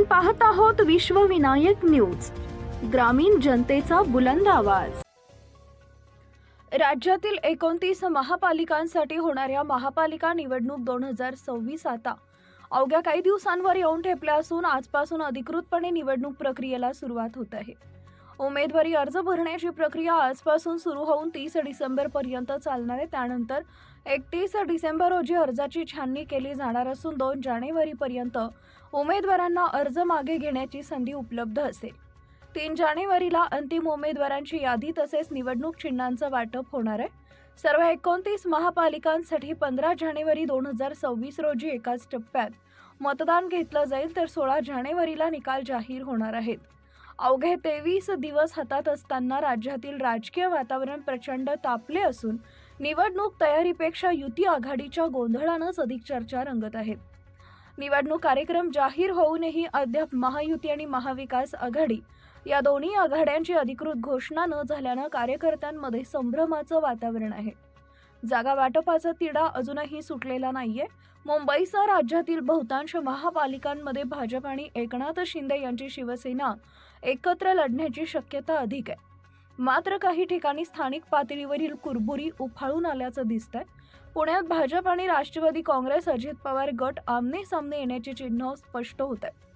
आपण पाहत आहोत विश्वविनायक न्यूज. ग्रामीण जनतेचा बुलंद आवाज. राज्यातील एकोणतीस महापालिकांसाठी होणाऱ्या महापालिका निवडणूक दोन हजार सव्वीस आता. अवघ्या काही दिवसांवर येऊन ठेपल्या असून आजपासून अधिकृतपणे निवडणूक प्रक्रियेला सुरुवात होत आहे. उमेदवारी अर्ज भरण्याची प्रक्रिया आजपासून सुरू होऊन तीस डिसेंबरपर्यंत चालणार आहे. त्यानंतर एकतीस डिसेंबर रोजी अर्जाची छाननी केली जाणार असून दोन जानेवारीपर्यंत उमेदवारांना अर्ज मागे घेण्याची संधी उपलब्ध असेल. तीन जानेवारीला अंतिम उमेदवारांची यादी तसेच निवडणूक चिन्हांचं वाटप होणार आहे. सर्व एकोणतीस महापालिकांसाठी पंधरा जानेवारी दोन हजार सव्वीस रोजी एकाच टप्प्यात मतदान घेतलं जाईल तर सोळा जानेवारीला निकाल जाहीर होणार आहेत. अवघे तेवीस दिवस हातात असताना राज्यातील राजकीय वातावरण प्रचंड तापले असून निवडणूक तयारीपेक्षा युती आघाडीच्या गोंधळानंच अधिक चर्चा रंगत आहेत निवडणूक कार्यक्रम जाहीर होऊनही अद्याप महायुती आणि महाविकास आघाडी या दोन्ही आघाड्यांची अधिकृत घोषणा न झाल्यानं कार्यकर्त्यांमध्ये संभ्रमाचं वातावरण आहे. जागा वाटपाचा तिढा अजूनही सुटलेला नाहीये. मुंबईसह राज्यातील बहुतांश महापालिकांमध्ये भाजप आणि एकनाथ शिंदे यांची शिवसेना एकत्र लढण्याची शक्यता अधिक आहे. मात्र काही ठिकाणी स्थानिक पातळीवरील कुरबुरी उफाळून आल्याचं दिसतंय. पुण्यात भाजप आणि राष्ट्रवादी काँग्रेस अजित पवार गट आमने सामने येण्याची चिन्ह स्पष्ट होत आहे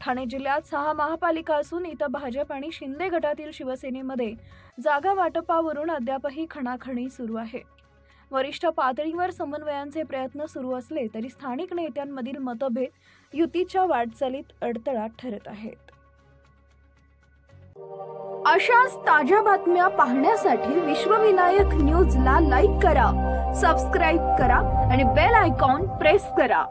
ठाणे जिल्ह्यात सहा महापालिका असून इथं भाजप आणि शिंदे गटातील शिवसेनेमध्ये जागा वाटपावरून अद्यापही खणाखणी सुरू आहे. वरिष्ठ पातळीवर समन्वयांचे प्रयत्न सुरू असले तरी स्थानिक नेत्यांमधील मतभेद युतीच्या वाटचालीत अडथळा ठरत आहेत. अशाच ताज्या बातम्या पाहण्यासाठी विश्वविनायक न्यूजला लाईक करा सबस्क्राईब करा आणि बेल आयकॉन प्रेस करा.